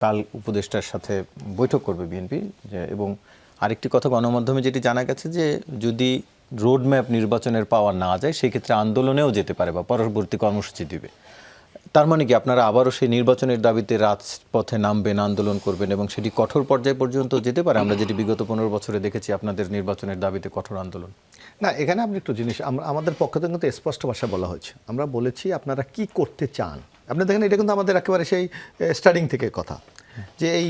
কাল উপদেষ্টার সাথে বৈঠক করবে বিএনপি এবং আরেকটি কথা, গণমাধ্যমে যেটি জানা গেছে যে যদি রোড ম্যাপ নির্বাচনের পাওয়া না যায়, সেক্ষেত্রে আন্দোলনেও যেতে পারে বা পরবর্তী কর্মসূচি দিবে। তার মানে কি, আপনারা আবারও সেই নির্বাচনের দাবিতে রাজপথে নামবেন, আন্দোলন করবেন এবং সেটি কঠোর পর্যায় পর্যন্ত যেতে পারে? আমরা যেটি বিগত পনেরো বছরে দেখেছি, আপনাদের নির্বাচনের দাবিতে কঠোর আন্দোলন। না, এখানে আপনি একটু জিনিস, আম- আমাদের পক্ষ থেকে কিন্তু স্পষ্ট ভাষা বলা হয়েছে। আমরা বলেছি আপনারা কি করতে চান? আপনি দেখেন, এটা কিন্তু আমাদের একেবারে সেই স্টার্টিং থেকে কথা। যে এই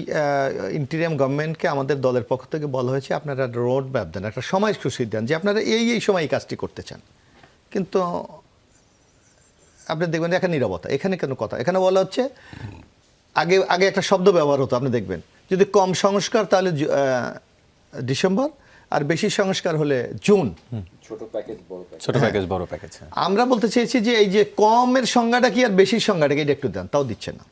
ইন্টিরিয়াম গভর্নমেন্টকে আমাদের দলের পক্ষ থেকে বলা হয়েছে, আপনারা রোড ম্যাপ দেন, একটা সময় খুশি দেন, যে আপনারা এই এই সময় এই কাজটি করতে চান। কিন্তু আপনি দেখবেন, এখানে নিরবতা, এখানে কেন কথা। এখানে বলা হচ্ছে, আগে আগে একটা শব্দ ব্যবহার হতো, আপনি দেখবেন। যদি কম সংস্কার, তাহলে ডিসেম্বর আর বেশি সংস্কার হলে জুন। ছোট প্যাকেজ বড় প্যাকেজ। হ্যাঁ। আমরা বলতে চেয়েছি যে এই যে কমের সংজ্ঞাটা কি আর বেশির সংজ্ঞাটা কি এটা একটু দেন তাও দিচ্ছে না।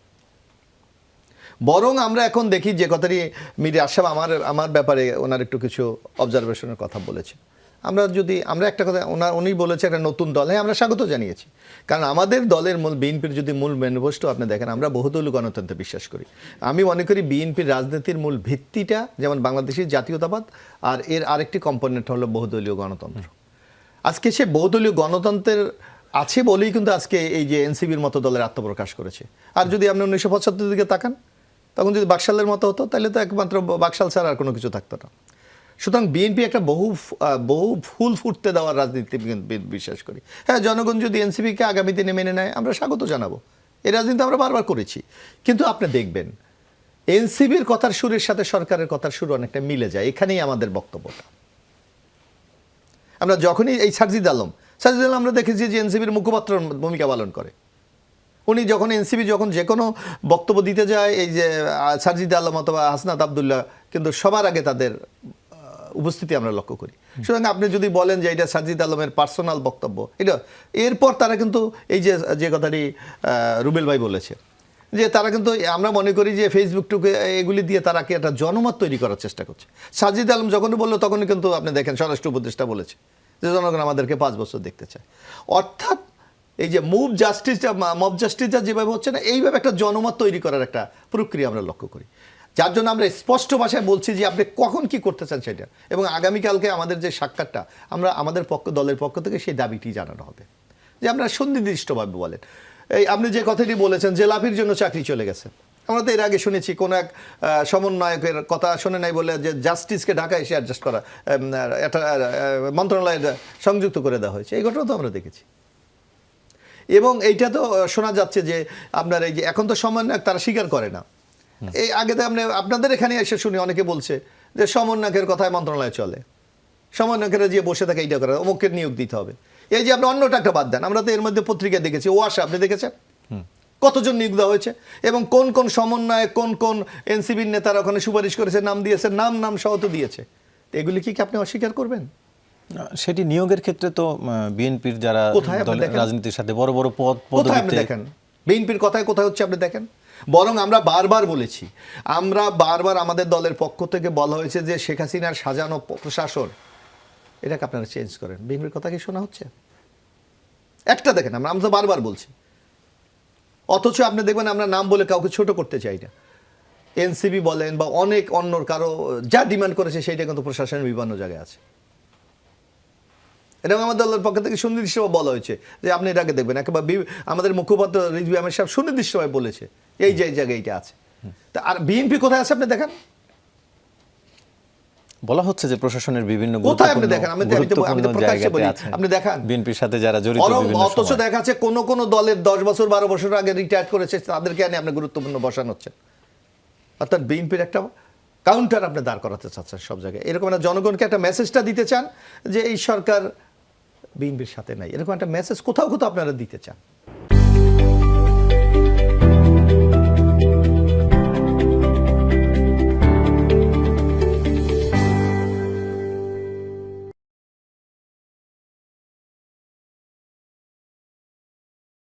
বরং আমরা এখন দেখি যে কথাটি মিডিয়া আশাব আমার আমার ব্যাপারে ওনার একটু কিছু অবজারভেশনের কথা বলেছে আমরা যদি, আমরা একটা কথা ওনার উনি বলেছে একটা নতুন দল। হ্যাঁ আমরা স্বাগত জানিয়েছি। কারণ আমাদের দলের মূল, বিএনপির যদি মূল ম্যানিফেস্টো আপনি দেখেন, আমরা বহুদলীয় গণতন্ত্রে বিশ্বাস করি। আমি মনে করি বিএনপির রাজনীতির মূল ভিত্তিটা যেমন বাংলাদেশের জাতীয়তাবাদ, আর এর আরেকটি কম্পোনেন্ট হলো বহুদলীয় গণতন্ত্র। আজকে সে বহুদলীয় গণতন্ত্রের আছে বলেই কিন্তু আজকে এই যে এনসিবির মতো দলের আত্মপ্রকাশ করেছে। আর যদি আপনি উনিশশো পঁচাত্তর দিকে তাকান, তখন যদি বাকশালের মতো হতো, তাহলে তো একমাত্র বাকশাল ছাড়া আর কোনো কিছু থাকতো না। সুতরাং বিএনপি একটা বহু বহু ফুল ফুটতে দেওয়ার রাজনীতি বিশ্বাস করি। হ্যাঁ জনগণ যদি এনসিপিকে আগামী দিনে মেনে নেয়, আমরা স্বাগত জানাব। এই রাজনীতি আমরা বারবার করেছি। কিন্তু আপনি দেখবেন এনসিবির কথার সুরের সাথে সরকারের কথার সুর অনেকটা মিলে যায়। এখানেই আমাদের বক্তব্যটা। আমরা যখনই এই সার্জিদ আলম সার্জিদ আলম আমরা দেখেছি যে এনসিবির মুখপাত্র ভূমিকা পালন করে। উনি যখন এনসিবি যখন যে কোনো বক্তব্য দিতে যায়, এই যে সার্জিদ আলম অথবা হাসনাত আবদুল্লাহ, কিন্তু সবার আগে তাদের উপস্থিতি আমরা লক্ষ্য করি। সুতরাং আপনি যদি বলেন যে এটা সার্জিদ আলমের পার্সোনাল বক্তব্য, এটা এরপর তারা কিন্তু এই যে যে কথাটি রুবেল ভাই বলেছে, যে তারা কিন্তু আমরা মনে করি যে ফেসবুক টুকে এগুলি দিয়ে তারা কি একটা জনমত তৈরি করার চেষ্টা করছে। সাজিদ আলম যখনই বলল, তখনই কিন্তু আপনি দেখেন স্বরাষ্ট্র উপদেষ্টা বলেছে যে জনগণ আমাদেরকে পাঁচ বছর দেখতে চায়। অর্থাৎ এই যে মুভ জাস্টিসটা মব জাস্টিসটা যেভাবে হচ্ছে না, এইভাবে একটা জনমত তৈরি করার একটা প্রক্রিয়া আমরা লক্ষ্য করি। যার জন্য আমরা স্পষ্ট ভাষায় বলছি যে আপনি কখন কি করতে চান সেটা। এবং আগামীকালকে আমাদের যে সাক্ষাৎটা, আমরা আমাদের পক্ষ, দলের পক্ষ থেকে সেই দাবিটি জানানো হবে। যে আপনারা সুনির্দিষ্টভাবে বলেন। এই আপনি যে কথাটি বলেছেন যে লাভির জন্য চাকরি চলে গেছে। আমরা তো এর আগে শুনেছি কোনো এক সমন্বয়কের কথা শুনে নাই বলে যে জাস্টিসকে ঢাকায় এসে অ্যাডজাস্ট করা একটা মন্ত্রণালয়ে সংযুক্ত করে দেওয়া হয়েছে। এই ঘটনা তো আমরা দেখেছি। এবং এইটা তো শোনা যাচ্ছে যে আপনার এই যে এখন তো সমন্বয়ক তারা স্বীকার করে না। এই আগে তো আপনি আপনাদের এখানে এসে শুনি অনেকে বলছে যে সমন্বয়কের কথায় মন্ত্রণালয় চলে। সমন্বয়কেরা যে বসে থাকে এইটা করে অমুককে নিয়োগ দিতে হবে। এই যে আপনি অন্যটা একটা বাদ দেন আমরা তো এর মধ্যে পত্রিকা দেখেছি ও আসা আপনি দেখেছেন? কতজন নিয়োগ দেওয়া হয়েছে? এবং কোন কোন সমন্বয়ে কোন কোন এনসিবির নেতারা ওখানে সুপারিশ করেছে নাম দিয়েছে নাম নাম সহ তো দিয়েছে। এগুলি কি কি আপনি অস্বীকার করবেন? সেটি নিয়োগের ক্ষেত্রে তো বিএনপির যারা? রাজনীতির সাথে বড় বড় পদ কোথায় আপনি দেখেন? বিএনপির কথায় কোথায় হচ্ছে আপনি দেখেন? বরং আমরা বারবার বলেছি, আমরা বারবার আমাদের দলের পক্ষ থেকে বলা হয়েছে যে শেখ হাসিনার সাজানো প্রশাসন, এটাকে আপনারা চেঞ্জ করেন। বিএনপির কথা কি শোনা হচ্ছে? একটা দেখেন, আমরা আমরা তো বারবার বলছি। অথচ আপনি দেখবেন আমরা নাম বলে কাউকে ছোট করতে চাই না। এনসিবি বলেন বা অনেক অন্য কারও, যা ডিমান্ড করেছে সেইটা কিন্তু প্রশাসনের বিভিন্ন জায়গায় আছে। এবং আমাদের দলের পক্ষ থেকে সুনির্দিষ্টভাবে বলা হয়েছে যে আপনি এটাকে দেখবেন। একেবারে আমাদের মুখপাত্র রিজভি আহমেদ সাহেব সুনির্দিষ্টভাবে বলেছে এই যে জায়গায় এইটা আছে তা আর বিএনপি কোথায় আছে আপনি দেখেন বলা হচ্ছে যে প্রশাসনের বিভিন্ন কোথায় আপনি দেখেন? আমি আমি প্রকাশ্যে বলি। আপনি দেখান। বিএনপির সাথে যারা জড়িত বিভিন্ন অথচ। দেখা যাচ্ছে কোন কোন দলের দশ বছর বারো বছর আগে রিটায়ার করেছে তাদেরকে আনি আপনি গুরুত্বপূর্ণ বসান হচ্ছে অর্থাৎ বিএনপির একটা কাউন্টার আপনি দাঁড় করাতে চাচ্ছেন সব জায়গায় এরকম একটা জনগণকে একটা মেসেজটা দিতে চান যে এই সরকার বিএনপির সাথে নাই এরকম একটা মেসেজ কোথাও কোথাও আপনারা দিতে চান